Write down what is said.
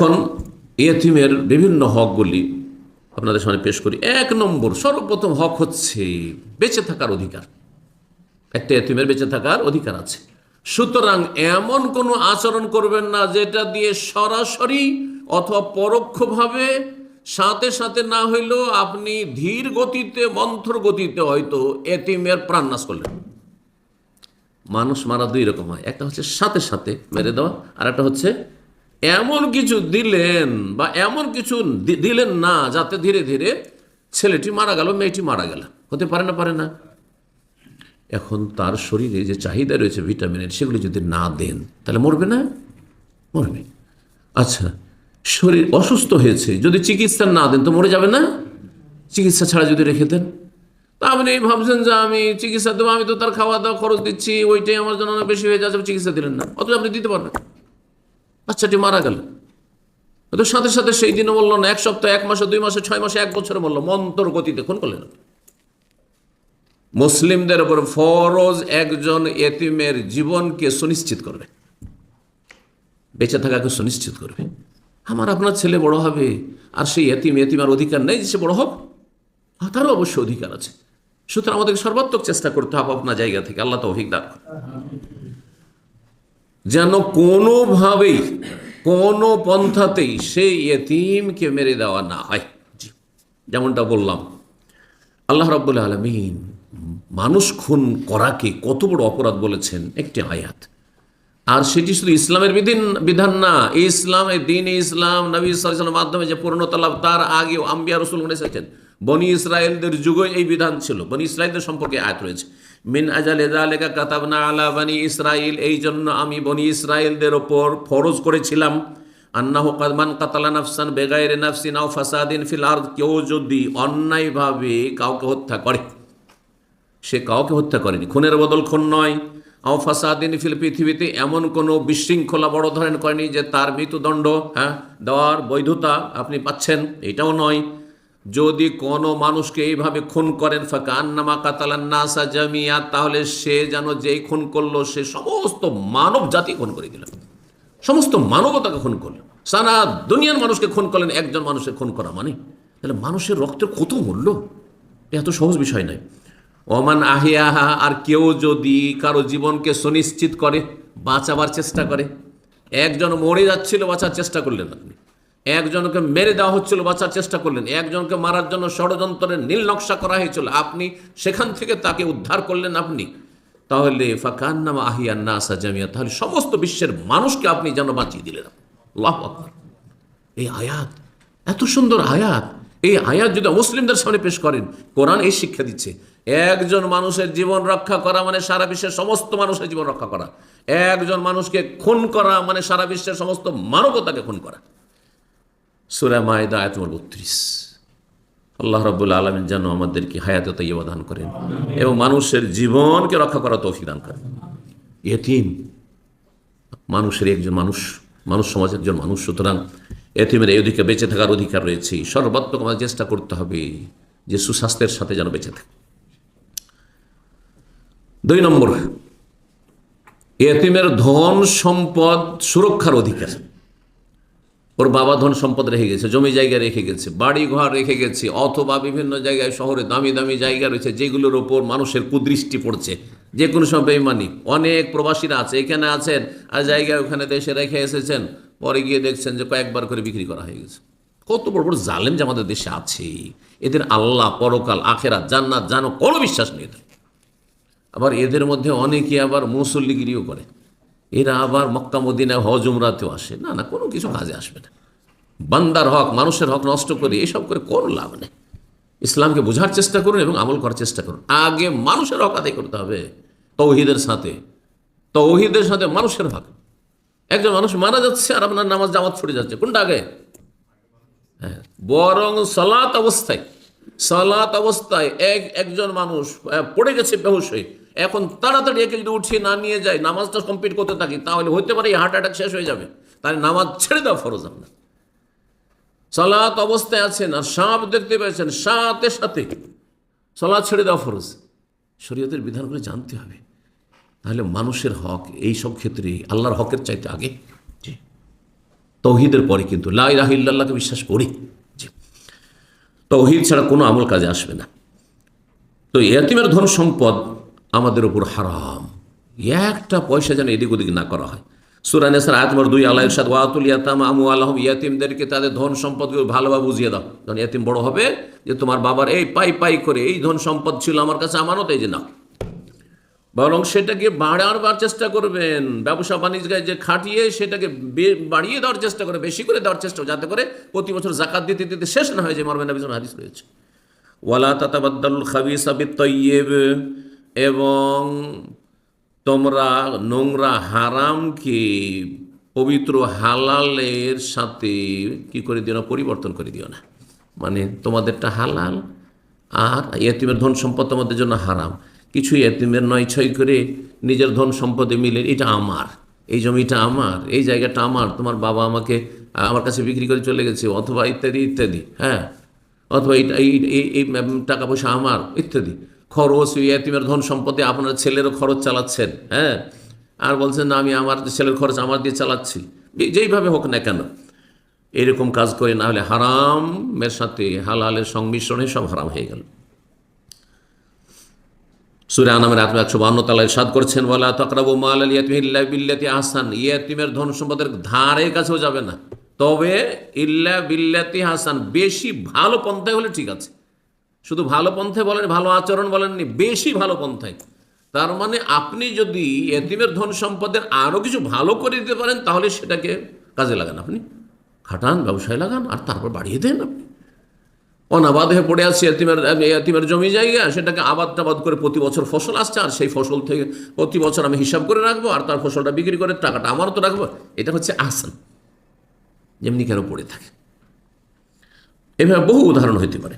এখন এতিমের বিভিন্ন হকগুলি আপনাদের সামনে পেশ করি। এক নম্বর, সর্বপ্রথম হক হচ্ছে বেঁচে থাকার অধিকার। একটা এতিমের বেঁচে থাকার অধিকার আছে। সুতরাং এমন কোনো আচরণ করবেন না যেটা দিয়ে সরাসরি অথবা পরোক্ষভাবে সাথে সাথে না হইলেও আপনি ধীর গতিতে, মন্থর গতিতে হয়তো এতিমের প্রাণনাশ করলেন। মানুষ মারা দুই রকম হয়। একটা হচ্ছে সাথে সাথে মেরে দেওয়া আর একটা হচ্ছে এমন কিছু দিলেন বা এমন কিছু দিলেন না যাতে ধীরে ধীরে ছেলেটি মারা গেল, মেয়েটি মারা গেল। হতে পারে না পারে না। এখন তার শরীরে যে চাহিদা রয়েছে ভিটামিনের সেগুলি যদি না দেন, তাহলে মরবে না? মরবে। আচ্ছা শরীর অসুস্থ হয়েছে, যদি চিকিৎসা না দেন, তো মরে যাবে না? চিকিৎসা ছাড়া যদি রেখে দেন? তা আপনি ভাবছেন যে আমি চিকিৎসা দেবো, আমি তো তার খাওয়া দাওয়া খরচ দিচ্ছি, ওইটাই আমার জন্য বেশি হয়ে যাচ্ছে চিকিৎসা দিলেন না। অথচ আপনি দিতে পারবেন বাচ্চাটি মারা গেল। তো সাথে সাথে সেই দিনও বলল, না, এক সপ্তাহ, এক মাসে, দুই মাসে, ছয় মাসে, এক বছরে বলল, মন্তর গতিতে খুন করলেন। মুসলিমদের ওপর ফরজ একজন এতিমের জীবনকে সুনিশ্চিত করবে। বেঁচে থাকাকে সুনিশ্চিত করবে। আমার আপনার ছেলে বড় হবে, আর সেই এতিম, এতিমার অধিকার নেই যে সে বড় হোক। তারও অবশ্য অধিকার আছে। সুতরাং আমাদেরকে সর্বাত্মক চেষ্টা করতে হবে আপনার জায়গা থেকে। আল্লাহ দান করুন। যেন কোনোভাবেই, কোনো পন্থাতেই সেই এতিমকে মেরে দেওয়া না হয়। যেমনটা বললাম, আল্লাহ রাব্বুল আলমিন মানুষ খুন করাকে কত বড় অপরাধ বলেছেন একটি আয়াত। আর সেটি শুধু ইসলামের বিধিন বিধান না ইসলাম দিন ইসলাম, নবী ইসলামের মাধ্যমে যে পূর্ণতা লাভ, তার আগেও আম্বিয়া রসুল এসেছেন বনি ইসরায়েলদের যুগে এই বিধান ছিল। বনি ইসরায়েলদের সম্পর্কে আয়াত রয়েছে। মিন আজাল এদালেকা কাতাবনা আলা বনি ইসরাইল, এই জন্য আমি বনি ইসরায়েলদের ওপর ফরজ করেছিলাম। আন্নাহ কাদমান কাতালা নাফসান বেগাইরে নাফসিন আও ফাসাদিন ফিল আর কেউ যদি অন্যায়ভাবে কাউকে হত্যা করে, সে কাউকে হত্যা করেনি। খুনের বদল খুন নয়। আও ফাসাদিন ফিল পৃথিবীতে এমন কোনো বিশৃঙ্খলা বড় ধরনের করেনি যে তার মৃত্যুদণ্ড হ্যাঁ দেওয়ার বৈধতা আপনি পাচ্ছেন, এটাও নয়। যদি কোনো মানুষকে এইভাবে খুন করেন ফাঁকা আন্নামা কাতালান নাসা জামিয়া, তাহলে সে যেন যেই খুন করল, সে সমস্ত মানব জাতি খুন করে দিল। সমস্ত মানবতাকে খুন করল। সারা দুনিয়ার মানুষকে খুন করলেন, একজন মানুষের খুন করা মানে? তাহলে মানুষের রক্তের কত মূল্য? এত সহজ বিষয় নয়। ওমান আহিয়াহা, আর কেউ যদি কারও জীবনকে সুনিশ্চিত করে, বাঁচাবার চেষ্টা করে, একজন মরে যাচ্ছিল, বাঁচার চেষ্টা করলেন আপনি। একজনকে মেরে দেওয়া হচ্ছিল, বাঁচার চেষ্টা করলেন। একজনকে মারার জন্য ষড়যন্ত্রের নীল নকশা করা হয়েছিল। আপনি সেখান থেকে তাকে উদ্ধার করলেন আপনি। তাহলে ফাকান্নামা আহিয়ান নাসা জামিয়া, তাহলে সমস্ত বিশ্বের মানুষকে আপনি যেন বাঁচিয়ে দিলেন। এই আয়াত, এত সুন্দর আয়াত। এই আয়াত যদি মুসলিমদের সামনে পেশ করেন, কোরআন এই শিক্ষা দিচ্ছে, একজন মানুষের জীবন রক্ষা করা মানে সারা বিশ্বের সমস্ত মানুষের জীবন রক্ষা করা। একজন মানুষকে খুন করা মানে সারা বিশ্বের সমস্ত মানবতাকে খুন করা। সুরা মায়দা আয়াত নম্বর বত্রিশ। আল্লাহ রব্বুল আলমিন যেন আমাদেরকে হায়াত তৈবা দান করেন এবং মানুষের জীবনকে রক্ষা করা তৌফিক দান করেন। এতিম মানুষের একজন মানুষ মানুষ সমাজের একজন মানুষ। সুতরাং এতিমের এই অধিকার বেঁচে থাকার অধিকার রয়েছে। সর্বাত্মক আমাদের চেষ্টা করতে হবে যে সুস্বাস্থ্যের সাথে যেন বেঁচে থাকে। দুই নম্বর, এতিমের ধন সম্পদ সুরক্ষার অধিকার। ওর বাবা ধন সম্পদ রেখে গেছে, জমি জায়গা রেখে গেছে বাড়ি ঘর রেখে গেছে, অথবা বিভিন্ন জায়গায় শহরে দামি দামি জায়গা রয়েছে যেগুলোর ওপর মানুষের কুদৃষ্টি পড়ছে। যে কোনো সময় বেইমানি। অনেক প্রবাসীরা আছে, এখানে আছেন আর জায়গায় ওখানে দেশে রেখে এসেছেন, পরে গিয়ে দেখছেন যে কয়েকবার করে বিক্রি করা হয়ে গেছে। কত বড় বড় জালেম যে আমাদের দেশে আছে। এদের আল্লাহ পরকাল আখেরা জান্নাত জানো, কোনো বিশ্বাস নেই এদের। আবার এদের মধ্যে অনেকে আবার মুসল্লিগিরিও করে। এরা আবার মক্কা, মদিনায় হজ আসে। না না, কোনো কিছু কাজে আসবে না। বান্দার হক, মানুষের হক নষ্ট করে এসব করে কোনো লাভ নেই। ইসলামকে বোঝার চেষ্টা করুন এবং আমল করার চেষ্টা করুন। আগে মানুষের হক আদায় করতে হবে তৌহিদের সাথে। তৌহিদের সাথে মানুষের হক। একজন মানুষ মারা যাচ্ছে আর আপনার নামাজ জামাত ছুটে যাচ্ছে। কোনটা আগে? হ্যাঁ বরং সলাত অবস্থায় সলাত অবস্থায় এক, একজন মানুষ পড়ে গেছে বেহুশ হয়ে। এখন তাড়াতাড়ি একে যদি উঠিয়ে না নিয়ে যায়, নামাজটা কমপ্লিট করতে থাকি, তাহলে হতে পারে হার্ট অ্যাটাক শেষ হয়ে যাবে। তাহলে নামাজ ছেড়ে দেওয়া ফরজ আপনার সলাত অবস্থায় আছেন আর সাপ দেখতে পেয়েছেন, সাথে সাথে সলাৎ ছেড়ে দেওয়া ফরজ। শরীয়তের বিধানগুলো জানতে হবে। তাহলে মানুষের হক, এই সব ক্ষেত্রে আল্লাহর হকের চাইতে আগে। তৌহিদের পরে কিন্তু লাই রাহিল্লাহকে বিশ্বাস করি। তৌহিদ ছাড়া কোনো আমল কাজে আসবে না। তো এতিমের ধন সম্পদ আমাদের উপর হারাম। একটা পয়সা যেন এদিক ওদিক না করা হয়। সুরানেসার আয়াতমর দুই, আল্লাহ ইরশাদ, ওয়াতুল ইয়াতাম আমু আলহম, ইয়াতিমদেরকে তাদের ধন সম্পদগুলো ভালোভাবে বুঝিয়ে দাও। যখন ইয়াতিম বড় হবে যে তোমার বাবার এই পাই পাই করে এই ধন সম্পদ ছিল আমার কাছে আমানত, এই যে না। বরং সেটাকে বাড়াবার চেষ্টা করবেন। ব্যবসা বাণিজ্যে যে খাটিয়ে সেটাকে বাড়িয়ে দেওয়ার চেষ্টা করে, বেশি করে দেওয়ার চেষ্টা যাতে করে প্রতি বছর জাকাত দিতে দিতে শেষ না হয়, যে নবীজন হাদিস রয়েছে। ওয়ালা তাতাবাদ্দাল খাবিস তৈয়েব এবং তোমরা নোংরা হারামকে পবিত্র হালালের সাথে কি করে দিও না, পরিবর্তন করে দিও না। মানে তোমাদেরটা হালাল আর এতিমের ধন সম্পদ তোমাদের জন্য হারাম। কিছু এতিমের নয় ছয় করে নিজের ধন সম্পদে মিলে, এটা আমার। এই জমিটা আমার, এই জায়গাটা আমার, তোমার বাবা আমাকে আমার কাছে বিক্রি করে চলে গেছে, অথবা ইত্যাদি ইত্যাদি হ্যাঁ? অথবা এই, টাকা পয়সা আমার, ইত্যাদি। খরচ ওই এতিমের ধন সম্পদে আপনার ছেলেরও খরচ চালাচ্ছেন হ্যাঁ? আর বলছেন, না, আমি আমার ছেলের খরচ আমার দিয়ে চালাচ্ছি। যেইভাবে হোক না কেন। এরকম কাজ করে না হলে হারামের সাথে হালালের সংমিশ্রণে সব হারাম হয়ে গেল। সুরে আনামের আত্মা একশো বান্ন তালায় সাদ করছেন বলা তকরাবু মাল আল ইয়াতিম ইল্লা বিল্লাতি হাসান ইয়াতিমের ধন সম্পদের ধারে কাছেও যাবে না। তবে ইল্লা বিল্লাতি হাসান বেশি ভালো পন্থায় হলে ঠিক আছে। শুধু ভালো পন্থায় বলেন ভালো আচরণ বলেননি, বেশি ভালো পন্থায়। তার মানে আপনি যদি এতিমের ধন সম্পদের আরও কিছু ভালো করে দিতে পারেন, তাহলে সেটাকে কাজে লাগান আপনি। খাটান, ব্যবসায় লাগান, আর তারপর বাড়িয়ে দেন আপনি। অনাবাদ হয়ে পড়ে আছে এতিমের এতিমের জমি জায়গা, সেটাকে আবাদ টাবাদ করে প্রতি বছর ফসল আসছে, আর সেই ফসল থেকে প্রতি বছর আমি হিসাব করে রাখব, আর তার ফসলটা বিক্রি করে টাকাটা আমারও তো রাখব। এটা হচ্ছে আসান যেমনি কেন পড়ে থাকে। এভাবে বহু উদাহরণ হইতে পারে।